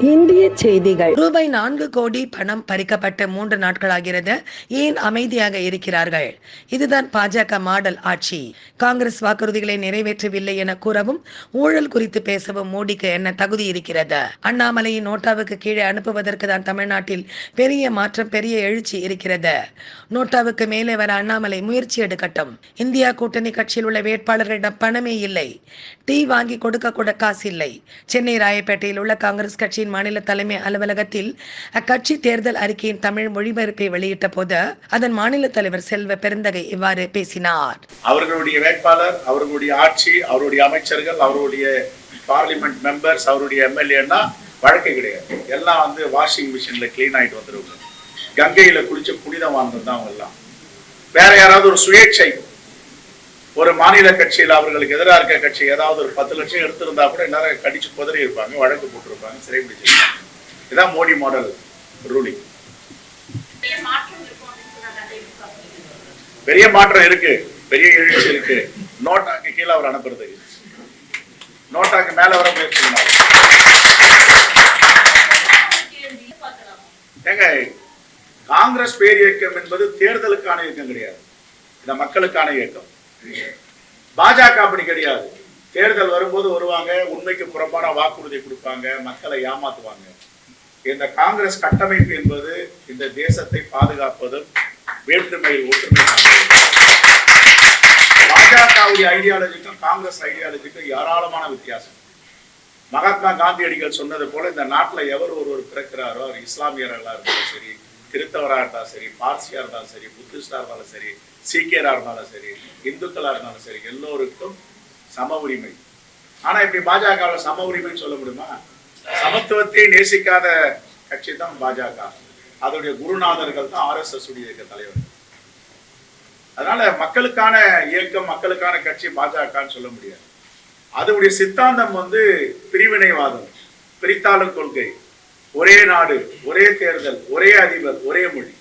இந்திய செய்திகள். ரூபாய் நான்கு கோடி பணம் பறிக்கப்பட்ட மூன்று நாட்களாகிறது. ஏன் அமைதியாக இருக்கிறார்கள்? இதுதான் பாஜக மாடல் ஆட்சி. காங்கிரஸ் வாக்குறுதிகளை நிறைவேற்றவில்லை என கூறவும் ஊழல் குறித்து பேசவும் மோடிக்கு என்ன தகுதி இருக்கிறது? அண்ணாமலையை நோட்டாவுக்கு கீழே அனுப்புவதற்கு தான் தமிழ்நாட்டில் பெரிய மாற்றம் பெரிய எழுச்சி இருக்கிறது. நோட்டாவுக்கு மேலே வர அண்ணாமலை முயற்சி எடுக்கட்டும். இந்தியா கூட்டணி கட்சியில் உள்ள வேட்பாளர்களிடம் பணமே இல்லை. டீ வாங்கி கொடுக்க கூட காசு இல்லை சென்னை ராயப்பேட்டையில் உள்ள காங்கிரஸ் கட்சி கட்சியின் மாநில தலைமை அலுவலகத்தில் அக்கட்சி தேர்தல் அறிக்கையின் தமிழ் மொழிபெயர்ப்பை வெளியிட்ட போது அதன் மாநில தலைவர் செல்வ பெருந்தகை இவ்வாறு பேசினார். அவர்களுடைய வேட்பாளர் அவர்களுடைய ஆட்சி அவருடைய அமைச்சர்கள் அவருடைய பார்லிமெண்ட் மெம்பர்ஸ் அவருடைய எம்எல்ஏன்னா வழக்கு கிடையாது. எல்லாம் வந்து வாஷிங் மிஷின்ல கிளீன் ஆயிட்டு வந்துருவாங்க. கங்கையில குளிச்ச புனிதம் வாழ்ந்தது தான் அவங்க எல்லாம் வேற யாராவது ஒரு சுயேட்சை ஒரு மாநில கட்சியில் அவர்களுக்கு எதிராக இருக்க கட்சி ஏதாவது ஒரு பத்து லட்சம் எடுத்திருந்தா கூட எல்லாரும் கடிச்சு குதறி இருப்பாங்க வழக்கு போட்டிருப்பாங்க சிறை பிடிச்சிருப்பாங்க இதான் மோடி மாடல் ரூலிங் பெரிய மாற்றம் இருக்கு பெரிய எழுச்சி இருக்கு. நோட்டாக்கு கீழே அவர் அனுப்புறதுக்கு நோட்டாக்கு மேல வர முயற்சி பண்ணாரு. ஏங்க காங்கிரஸ் பேர் இயக்கம் என்பது தேர்தலுக்கான இயக்கம் கிடையாது. இந்த மக்களுக்கான இயக்கம். பாஜக அப்படி கிடையாது. தேர்தல் வரும்போது வருவாங்க உண்மைக்கு புறம்பான வாக்குறுதி கொடுப்பாங்க மக்களை ஏமாத்துவாங்க. இந்த காங்கிரஸ் கட்டமைப்பு என்பது இந்த தேசத்தை பாதுகாப்பதும் வேற்றுமையில் ஒற்றுமை பாஜகவுடைய ஐடியாலஜிக்கும் காங்கிரஸ் ஐடியாலஜிக்கும் ஏராளமான வித்தியாசம். மகாத்மா காந்தியடிகள் சொன்னது போல இந்த நாட்டுல எவர் ஒருவர் பிறக்கிறாரோ அவர் இஸ்லாமியர்களாக இருந்தாலும் சரி கிறித்தவராக இருந்தாலும் சரி பார்சியா இருந்தாலும் சரி புத்திஸ்டா இருந்தாலும் சரி சீக்கியரா இருந்தாலும் சரி இந்துக்களாக இருந்தாலும் சரி எல்லோருக்கும் சம உரிமை. ஆனா இப்படி பாஜகவில் சம உரிமைன்னு சொல்ல முடியுமா? சமத்துவத்தை நேசிக்காத கட்சி தான் பாஜக. அதோடைய குருநாதர்கள் தான் ஆர்எஸ்எஸ் உடைய இயக்க தலைவர். அதனால மக்களுக்கான இயக்கம் மக்களுக்கான கட்சி பாஜகன்னு சொல்ல முடியாது. அதனுடைய சித்தாந்தம் வந்து பிரிவினைவாதம் பிரித்தாளும் கொள்கை. ஒரே நாடு ஒரே தேர்தல் ஒரே அதிபர் ஒரே மொழி.